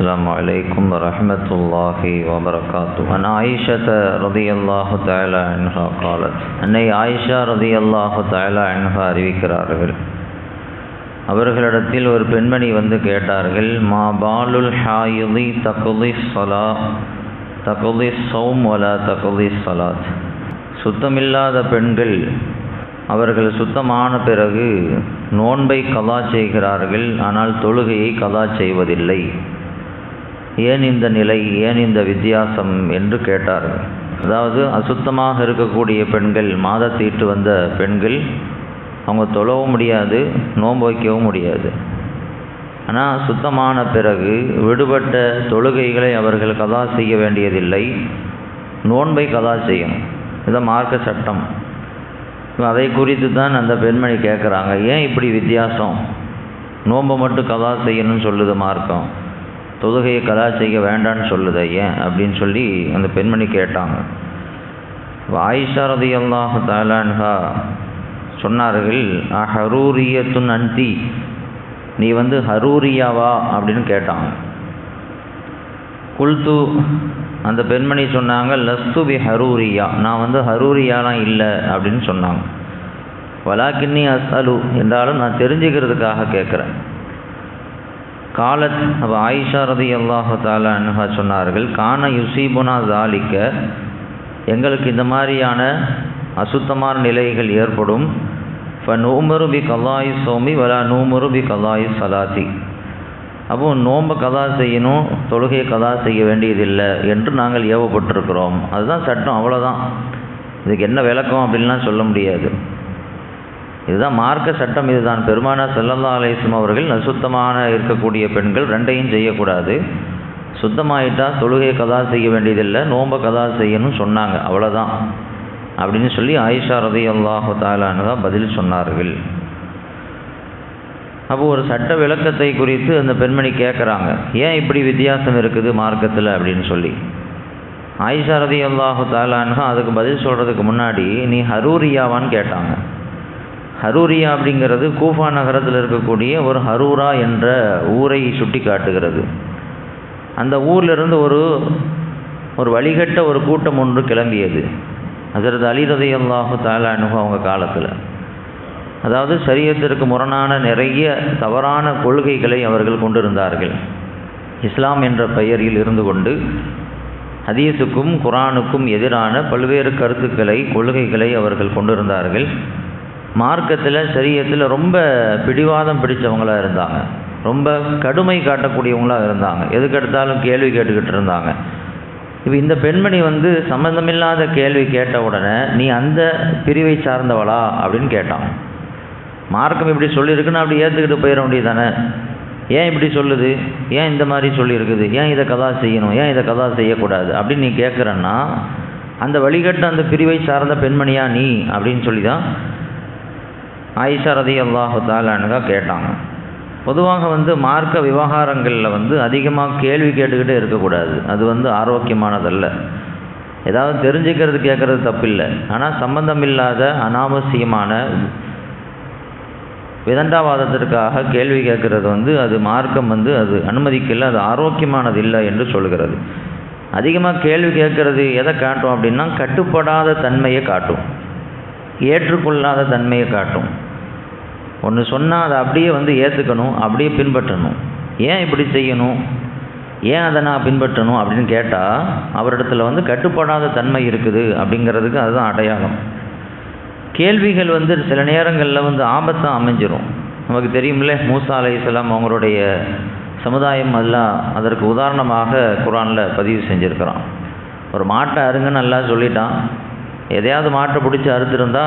السلام عليكم ورحمة الله وبركاته عن عائشة رضي الله تعالى عنها قالت அன்னை ஆயிஷா رضي الله تعالى عنها அறிவிக்கிறார்கள் அவர்களிடத்தில் ஒரு பெண்மணி வந்து கேட்டார்கள் மா பாலுல் ஹாயுதி தகுதி சலா தகுதி சௌம் வலா தகுதி சலாத் சுத்தமில்லாத பெண்கள் அவர்கள் சுத்தமான பிறகு நோன்பை கலா செய்கிறார்கள் ஆனால் தொழுகையை கலா செய்வதில்லை ஏன் இந்த நிலை ஏன் இந்த வித்தியாசம் என்று கேட்டார். அதாவது அசுத்தமாக இருக்கக்கூடிய பெண்கள் மாதத்தீட்டு வந்த பெண்கள் அவங்க தொழவும் முடியாது நோன்பு வைக்கவும் முடியாது. ஆனால் சுத்தமான பிறகு விடுபட்ட தொழுகைகளை அவர்கள் கதா செய்ய வேண்டியதில்லை. நோன்பை கதா செய்யும். இதை மார்க்க சட்டம். அதை குறித்து தான் அந்த பெண்மணி கேட்குறாங்க ஏன் இப்படி வித்தியாசம்? நோன்பை மட்டும் கதா செய்யணும்னு சொல்லுது மார்க்கம். தொழுகையை கதா செய்ய வேண்டான்னு சொல்லுது ஏன் அப்படின்னு சொல்லி அந்த பெண்மணி கேட்டாங்க. ஆயிஷா அல்லாஹ் தாலான்ஹா சொன்னார்கள் ஹரூரியத்துன் அந்தி நீ வந்து ஹரூரியாவா அப்படின்னு கேட்டாங்க. குல்து அந்த பெண்மணி சொன்னாங்க லஸ்து பி ஹரூரியா நான் வந்து ஹரூரியாலாம் இல்லை அப்படின்னு சொன்னாங்க. வலாக்கின்னி அஸ்அலு என்றாலும் நான் தெரிஞ்சுக்கிறதுக்காக கேட்குறேன் காலத் அப்போ ஆயிஷா ரதி அல்லாஹு தாலா அனுகா சொன்னார்கள் கான யுசீபுனா ஜாலிக்க எங்களுக்கு இந்த மாதிரியான அசுத்தமான நிலைகள் ஏற்படும். இப்போ நூமரு பி கல்லாயு சோமி வலா நூமரு பி கல்லாயு சலாத்தி. அப்போ நோம்பை கதா செய்யணும் தொழுகையை கதா செய்ய வேண்டியதில்லை என்று நாங்கள் ஏவப்பட்டிருக்கிறோம். அதுதான் சட்டம் அவ்வளோதான் இதுக்கு என்ன விளக்கம் அப்படின்லாம் சொல்ல முடியாது. இதுதான் மார்க்க சட்டம் இதுதான். பெருமானா செல்லல்லா அலேஸ்லம் அவர்கள் அசுத்தமான இருக்கக்கூடிய பெண்கள் ரெண்டையும் செய்யக்கூடாது. சுத்தமாயிட்டா தொழுகையை கதா செய்ய வேண்டியதில்லை நோன்பை கதா செய்யணும்னு சொன்னாங்க. அவ்வளோதான் அப்படின்னு சொல்லி ஆயிஷா ரதி அல்லாஹு தான் பதில் சொன்னார்கள். அப்போ ஒரு சட்ட விளக்கத்தை குறித்து அந்த பெண்மணி கேட்குறாங்க ஏன் இப்படி வித்தியாசம் இருக்குது மார்க்கத்தில் அப்படின்னு சொல்லி. ஆயிஷா ரதி அல்லாஹு தாலான்ஹா அதுக்கு பதில் சொல்கிறதுக்கு முன்னாடி நீ ஹரூரியாவான்னு கேட்டாங்க. ஹரூரியா அப்படிங்கிறது கூஃபா நகரத்தில் இருக்கக்கூடிய ஒரு ஹரூரா என்ற ஊரை சுட்டி காட்டுகிறது அந்த ஊர்லேருந்து ஒரு ஒரு வழிகட்ட ஒரு கூட்டம் ஒன்று கிளம்பியது. அதற்கு அலிரதை அல்லாஹு தாலானுகு அவங்க காலத்தில். அதாவது சரியத்திற்கு முரணான நிறைய தவறான கொள்கைகளை அவர்கள் கொண்டிருந்தார்கள். இஸ்லாம் என்ற பெயரில் இருந்து கொண்டு ஹதீஸுக்கும் குரானுக்கும் எதிரான பல்வேறு கருத்துக்களை கொள்கைகளை அவர்கள் கொண்டிருந்தார்கள். மார்க்கத்தில் சரியத்தில் ரொம்ப பிடிவாதம் பிடித்தவங்களாக இருந்தாங்க. ரொம்ப கடுமை காட்டக்கூடியவங்களாக இருந்தாங்க. எதுக்கெடுத்தாலும் கேள்வி கேட்டுக்கிட்டு இருந்தாங்க. இப்போ இந்த பெண்மணி வந்து சம்மந்தமில்லாத கேள்வி கேட்ட உடனே நீ அந்த பிரிவை சார்ந்தவளா? அப்படின்னு கேட்டான் மார்க்கம் இப்படி சொல்லியிருக்குன்னு அப்படி ஏற்றுக்கிட்டு போயிட வேண்டியது தானே ஏன் இப்படி சொல்லுது? ஏன் இந்த மாதிரி சொல்லியிருக்குது? ஏன் இதை கதா செய்யணும்? ஏன் இதை கதா செய்யக்கூடாது? அப்படின்னு நீ கேட்குறன்னா அந்த வழிகட்ட அந்த பிரிவை சார்ந்த பெண்மணியா நீ? அப்படின்னு சொல்லி தான் ஆயிஷா ரதி அல்லாஹு தாலானுகா கேட்டாங்க. பொதுவாக வந்து மார்க்க விவகாரங்களில் வந்து அதிகமாக கேள்வி கேட்டுக்கிட்டே இருக்கக்கூடாது. அது வந்து ஆரோக்கியமானதல்ல. ஏதாவது தெரிஞ்சுக்கிறது கேட்குறது தப்பில்லை. ஆனால் சம்பந்தம் இல்லாத அனாவசியமான விதண்டாவாதத்திற்காக கேள்வி கேட்குறது வந்து அது மார்க்கம் வந்து அது அனுமதிக்கல அது ஆரோக்கியமானது இல்லை என்று சொல்கிறது. அதிகமாக கேள்வி கேட்கறது எதை காட்டும் அப்படின்னா கட்டுப்படாத தன்மையை காட்டும். ஏற்றுக்கொள்ளாத தன்மையை காட்டும். ஒன்று சொன்னால் அதை அப்படியே வந்து ஏற்றுக்கணும் அப்படியே பின்பற்றணும். ஏன் இப்படி செய்யணும்? ஏன் அதை நான் பின்பற்றணும் அப்படின்னு கேட்டால் அவரிடத்துல வந்து கட்டுப்படாத தன்மை இருக்குது அப்படிங்கிறதுக்கு அதுதான் அடையாளம். கேள்விகள் வந்து சில நேரங்களில் வந்து ஆபத்தாக அமைஞ்சிரும். நமக்கு தெரியும்ல மூசா அலை இஸ்லாம் அவங்களுடைய சமுதாயம் எல்லாம் அதற்கு உதாரணமாக குரானில் பதிவு செஞ்சுருக்கிறான். ஒரு மாட்டை அருங்கன்னு நல்லா சொல்லிட்டான். எதையாவது மாட்டை பிடிச்சி அறுத்துருந்தா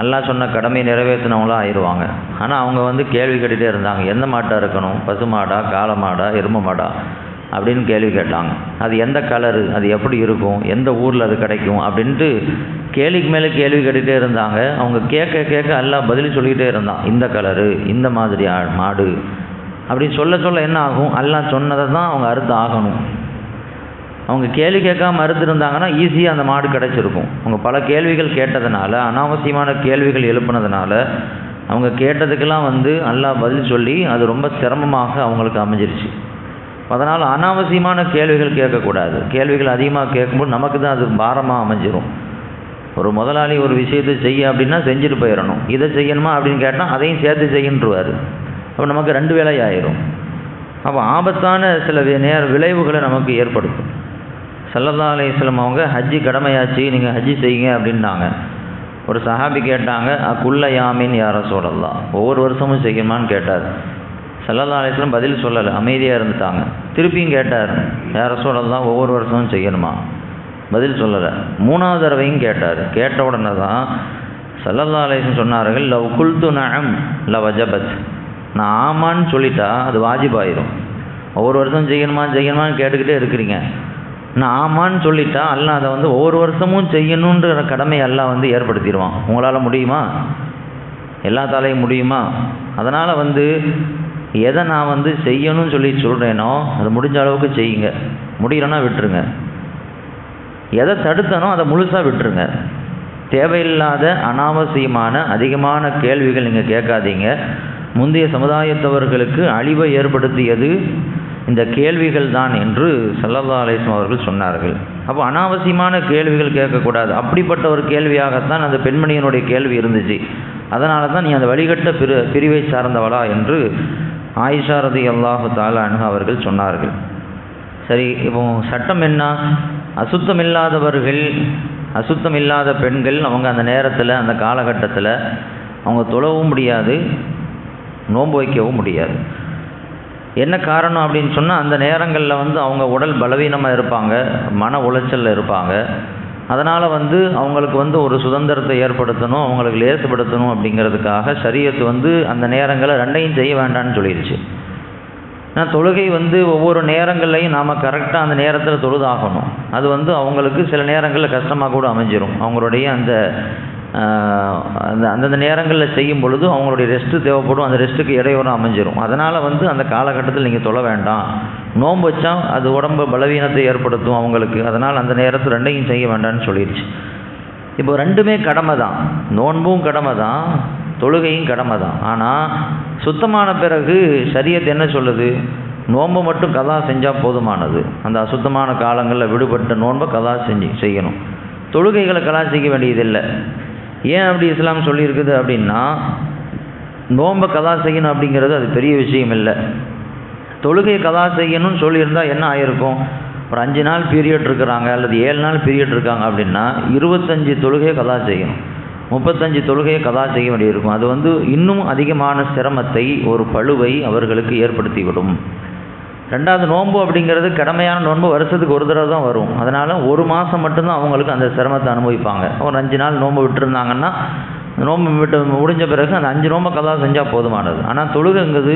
நல்லா சொன்ன கடமையை நிறைவேற்றினவங்களாம் ஆயிடுவாங்க. ஆனால் அவங்க வந்து கேள்வி கேட்டுகிட்டே இருந்தாங்க. எந்த மாட்டாக இருக்கணும்? பசு மாடா காளை மாடா எரும மாடா? அப்படின்னு கேள்வி கேட்டாங்க. அது எந்த கலரு அது எப்படி இருக்கும்? எந்த ஊரில் அது கிடைக்கும்? அப்படின்ட்டு கேள்விக்கு மேலே கேள்வி கேட்டுகிட்டே இருந்தாங்க. அவங்க கேட்க கேட்க எல்லாம் பதில் சொல்லிக்கிட்டே இருந்தான். இந்த கலரு இந்த மாதிரி மாடு. அப்படின்னு சொல்ல சொல்ல என்ன ஆகும்? எல்லாம் சொன்னதை தான் அவங்க அறுத்து ஆகணும். அவங்க கேள்வி கேட்காம மறுத்திருந்தாங்கன்னா ஈஸியாக அந்த மாடு கிடச்சிருக்கும். அவங்க பல கேள்விகள் கேட்டதுனால அனாவசியமான கேள்விகள் எழுப்புனதுனால அவங்க கேட்டதுக்கெல்லாம் வந்து நல்லா பதில் சொல்லி அது ரொம்ப சிரமமாக அவங்களுக்கு அமைஞ்சிருச்சு. அதனால் அனாவசியமான கேள்விகள் கேட்கக்கூடாது. கேள்விகள் அதிகமாக கேட்கும்போது நமக்கு தான் அது பாரமாக அமைஞ்சிரும். ஒரு முதலாளி ஒரு விஷயத்தை செய்ய அப்படின்னா செஞ்சுட்டு போயிடணும். இதை செய்யணுமா அப்படின்னு கேட்டால் அதையும் சேர்த்து செய்யன்றுவார். அப்போ நமக்கு ரெண்டு வேலை ஆயிரும் அப்போ ஆபத்தான சில நேர விளைவுகளை நமக்கு ஏற்படுத்தும். சல்லல்லா அலையம் அவங்க ஹஜ்ஜி கடமையாச்சு நீங்கள் ஹஜ்ஜி செய்யுங்க அப்படின்னாங்க. ஒரு சஹாபி கேட்டாங்க அக்குள்ள யாமின் யார சொல்லலாம் ஒவ்வொரு வருஷமும் செய்யணுமான்னு கேட்டார். சல்லல்லா அலையம் பதில் சொல்லலை அமைதியாக இருந்துட்டாங்க. திருப்பியும் கேட்டார் யார சொல்லலாம் ஒவ்வொரு வருஷமும் செய்யணுமா? பதில் சொல்லலை. மூணாவது தடவையும் கேட்டார். கேட்ட உடனே தான் சல்லல்லா அலையம் சொன்னார்கள் லவ் குல்து நகம் லவ் அஜபத் நான் ஆமான்னு சொல்லிட்டா அது வாஜிபாயிரும். ஒவ்வொரு வருஷம் செய்யணுமா செய்யணுமான்னு கேட்டுக்கிட்டே இருக்கிறீங்க. நான் ஆமான்னு சொல்லிட்டா அல்லா அதை வந்து ஒவ்வொரு வருஷமும் செய்யணுன்ற கடமை அல்லாஹ் வந்து ஏற்படுத்திடுவான். உங்களால் முடியுமா? எல்லா தாலையும் முடியுமா? அதனால் வந்து எதை நான் வந்து செய்யணும்னு சொல்லி சொல்கிறேனோ அது முடிஞ்ச அளவுக்கு செய்யுங்க. முடியலன்னா விட்டுருங்க. எதை தடுத்தனோ அதை முழுசாக விட்டுருங்க. தேவையில்லாத அனாவசியமான அதிகமான கேள்விகள் நீங்கள் கேட்காதீங்க. முந்தைய சமுதாயத்தவர்களுக்கு அழிவை ஏற்படுத்தியது இந்த கேள்விகள் தான் என்று சல்லல்லா அலிஸ்லாம் அவர்கள் சொன்னார்கள். அப்போ அனாவசியமான கேள்விகள் கேட்கக்கூடாது. அப்படிப்பட்ட ஒரு கேள்வியாகத்தான் அந்த பெண்மணியினுடைய கேள்வி இருந்துச்சு. அதனால தான் நீ அந்த வழிகட்ட பிரி பிரிவை சார்ந்தவளா என்று ஆயிஷாரதி அல்லாஹு தாலா அவர்கள் சொன்னார்கள். சரி இப்போ சட்டம் என்ன? அசுத்தம் இல்லாதவர்கள் அசுத்தம் இல்லாத பெண்கள் அவங்க அந்த நேரத்தில் அந்த காலகட்டத்தில் அவங்க தொழவும் முடியாது நோன்பு வைக்கவும் முடியாது. என்ன காரணம் அப்படின்னு சொன்னால் அந்த நேரங்களில் வந்து அவங்க உடல் பலவீனமாக இருப்பாங்க மன உளைச்சலில் இருப்பாங்க. அதனால் வந்து அவங்களுக்கு வந்து ஒரு சுதந்திரத்தை ஏற்படுத்தணும் அவங்களுக்கு லேசுபடுத்தணும் அப்படிங்கிறதுக்காக சரியத்து வந்து அந்த நேரங்களை ரெண்டையும் செய்ய வேண்டாம்னு சொல்லிடுச்சு ஏன்னா தொழுகை வந்து ஒவ்வொரு நேரங்கள்லையும் நாம் கரெக்டாக அந்த நேரத்தில் தொழுதாகணும். அது வந்து அவங்களுக்கு சில நேரங்களில் கஷ்டமாக கூட அமைஞ்சிரும். அவங்களுடைய அந்த அந்த அந்தந்த நேரங்களில் செய்யும் பொழுது அவங்களுடைய ரெஸ்ட்டு தேவைப்படும். அந்த ரெஸ்ட்டுக்கு இடையூறும் அமைஞ்சிரும். அதனால் வந்து அந்த காலகட்டத்தில் நீங்கள் தொழ வேண்டாம். நோன்பு வச்சா அது உடம்பு பலவீனத்தை ஏற்படுத்தும் அவங்களுக்கு. அதனால் அந்த நேரத்தில் ரெண்டையும் செய்ய வேண்டாம்னு சொல்லிடுச்சு. இப்போ ரெண்டுமே கடமை தான். நோன்பும் கடமை தான். தொழுகையும் கடமை தான். ஆனால் சுத்தமான பிறகு சரியத் என்ன சொல்லுது? நோன்பை மட்டும் கதா செஞ்சால் போதுமானது. அந்த அசுத்தமான காலங்களில் விடுபட்ட நோன்பை கதா செஞ்சு செய்யணும். தொழுகைகளை கலா செய்ய வேண்டியதில்லை. ஏன் அப்படி இஸ்லாம் சொல்லியிருக்குது அப்படின்னா நோன்பை கதா செய்யணும் அப்படிங்கிறது அது பெரிய விஷயம் இல்லை. தொழுகையை கதா செய்யணும்னு சொல்லியிருந்தால் என்ன ஆயிருக்கும்? ஒரு அஞ்சு நாள் பீரியட் இருக்கிறாங்க அல்லது ஏழு நாள் பீரியட் இருக்காங்க அப்படின்னா இருபத்தஞ்சி தொழுகையை கதா செய்யணும். முப்பத்தஞ்சு தொழுகையை கதா செய்ய வேண்டியிருக்கும். அது வந்து இன்னும் அதிகமான சிரமத்தை ஒரு பழுவை அவர்களுக்கு ஏற்படுத்திவிடும். ரெண்டாவது நோன்பு அப்படிங்கிறது கடமையான நோன்பு வருஷத்துக்கு ஒரு தடவை தான் வரும். அதனால் ஒரு மாதம் மட்டும்தான் அவங்களுக்கு அந்த சிரமத்தை அனுபவிப்பாங்க. ஒரு அஞ்சு நாள் நோன்பு விட்டுருந்தாங்கன்னா நோன்பு விட்டு முடிஞ்ச பிறகு அந்த அஞ்சு நோம்பை கதா செஞ்சால் போதுமானது. ஆனால் தொழுகைங்கிறது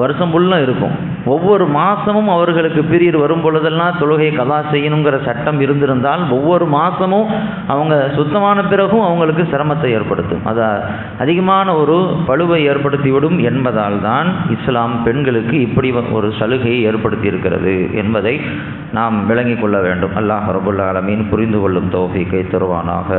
வருஷம் ஃபுல்லும் இருக்கும். ஒவ்வொரு மாதமும் அவர்களுக்கு பீரியட் வரும் பொழுதெல்லாம் தொழுகையை கதா செய்யணுங்கிற சட்டம் இருந்திருந்தால் ஒவ்வொரு மாதமும் அவங்க சுத்தமான பிறகும் அவங்களுக்கு சிரமத்தை ஏற்படுத்தும். அது அதிகமான ஒரு பழுவை ஏற்படுத்திவிடும் என்பதால் தான் இஸ்லாம் பெண்களுக்கு இப்படி ஒரு சலுகையை ஏற்படுத்தி இருக்கிறது என்பதை நாம் விளங்கிக் கொள்ள வேண்டும். அல்லாஹ் ரபுல்லா ஆலமீன் புரிந்து கொள்ளும் தோஃபிக்கை தருவானாக.